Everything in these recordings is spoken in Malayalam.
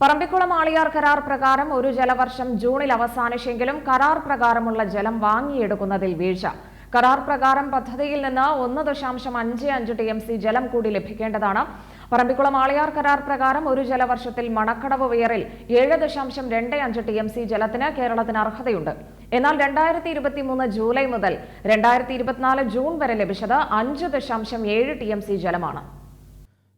പറമ്പിക്കുളം ആളിയാർ കരാർ പ്രകാരം ഒരു ജലവർഷം ജൂണിൽ അവസാനിച്ചെങ്കിലും കരാർ പ്രകാരമുള്ള ജലം വാങ്ങിയെടുക്കുന്നതിൽ വീഴ്ച. കരാർ പ്രകാരം പദ്ധതിയിൽ നിന്ന് ഒന്ന് ദശാംശം അഞ്ച് അഞ്ച് ടി എം സി ജലം കൂടി ലഭിക്കേണ്ടതാണ്. പറമ്പിക്കുളം ആളിയാർ കരാർ പ്രകാരം ഒരു ജലവർഷത്തിൽ മണക്കടവ് ഉയറിൽ ഏഴ് ദശാംശം രണ്ട് അഞ്ച് ടി എം സി ജലത്തിന് കേരളത്തിന് അർഹതയുണ്ട്. എന്നാൽ രണ്ടായിരത്തി ഇരുപത്തി മൂന്ന് ജൂലൈ മുതൽ രണ്ടായിരത്തി ഇരുപത്തിനാല് ജൂൺ വരെ ലഭിച്ചത് അഞ്ച് ദശാംശം ഏഴ് ടി എം സി ജലമാണ്.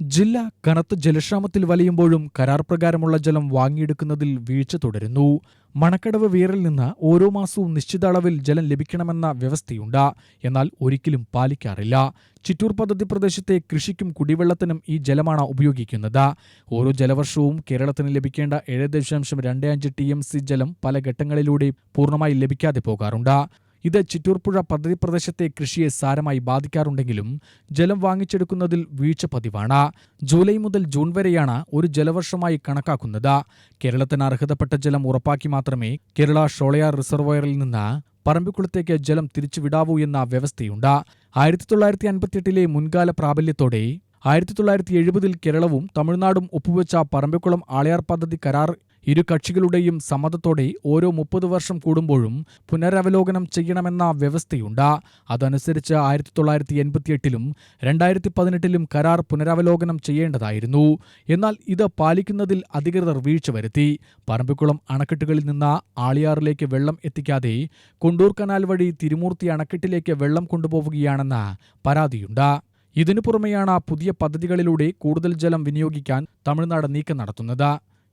ജില്ല കനത്ത ജലക്ഷാമത്തിൽ വലയുമ്പോഴും കരാർ പ്രകാരമുള്ള ജലം വാങ്ങിയെടുക്കുന്നതിൽ വീഴ്ച തുടരുന്നു. മണക്കടവ് വീറിൽ നിന്ന് ഓരോ മാസവും നിശ്ചിത അളവിൽ ജലം ലഭിക്കണമെന്ന വ്യവസ്ഥയുണ്ട്. എന്നാൽ ഒരിക്കലും പാലിക്കാറില്ല. ചിറ്റൂർ പദ്ധതി പ്രദേശത്തെ കൃഷിക്കും കുടിവെള്ളത്തിനും ഈ ജലമാണ് ഉപയോഗിക്കുന്നത്. ഓരോ ജലവർഷവും കേരളത്തിന് ലഭിക്കേണ്ട ഏഴ് ദശാംശം രണ്ട് അഞ്ച് ടി എം സി ജലം പല ഘട്ടങ്ങളിലൂടെ പൂർണമായി ലഭിക്കാതെ പോകാറുണ്ട്. ഇത് ചിറ്റൂർപ്പുഴ പദ്ധതി പ്രദേശത്തെ കൃഷിയെ സാരമായി ബാധിക്കാറുണ്ടെങ്കിലും ജലം വാങ്ങിച്ചെടുക്കുന്നതിൽ വീഴ്ച പതിവാണ്. ജൂലൈ മുതൽ ജൂൺ വരെയാണ് ഒരു ജലവർഷമായി കണക്കാക്കുന്നത്. കേരളത്തിന് അർഹതപ്പെട്ട ജലം ഉറപ്പാക്കി മാത്രമേ കേരള ഷോളയാർ റിസർവോയറിൽ നിന്ന് പറമ്പിക്കുളത്തേക്ക് ജലം തിരിച്ചുവിടാവൂ എന്ന വ്യവസ്ഥയുണ്ട്. ആയിരത്തി തൊള്ളായിരത്തി അൻപത്തിയെട്ടിലെ മുൻകാല പ്രാബല്യത്തോടെ ആയിരത്തി തൊള്ളായിരത്തി എഴുപതിൽ കേരളവും തമിഴ്നാടും ഒപ്പുവെച്ച പറമ്പിക്കുളം ആളയാർ പദ്ധതി കരാർ ഇരു കക്ഷികളുടെയും സമ്മതത്തോടെ ഓരോ മുപ്പത് വർഷം കൂടുമ്പോഴും പുനരവലോകനം ചെയ്യണമെന്ന വ്യവസ്ഥയുണ്ട്. അതനുസരിച്ച് ആയിരത്തി തൊള്ളായിരത്തി എൺപത്തിയെട്ടിലും രണ്ടായിരത്തി പതിനെട്ടിലും കരാർ പുനരവലോകനം ചെയ്യേണ്ടതായിരുന്നു. എന്നാൽ ഇത് പാലിക്കുന്നതിൽ അധികൃതർ വീഴ്ച വരുത്തി. പറമ്പിക്കുളം അണക്കെട്ടുകളിൽ നിന്ന് ആളിയാറിലേക്ക് വെള്ളം എത്തിക്കാതെ കൊണ്ടൂർ കനാൽ വഴി തിരുമൂർത്തി അണക്കെട്ടിലേക്ക് വെള്ളം കൊണ്ടുപോവുകയാണെന്ന് പരാതിയുണ്ട്. ഇതിനു പുറമെയാണ് പുതിയ പദ്ധതികളിലൂടെ കൂടുതൽ ജലം വിനിയോഗിക്കാൻ തമിഴ്നാട് നീക്കം നടത്തുന്നത്.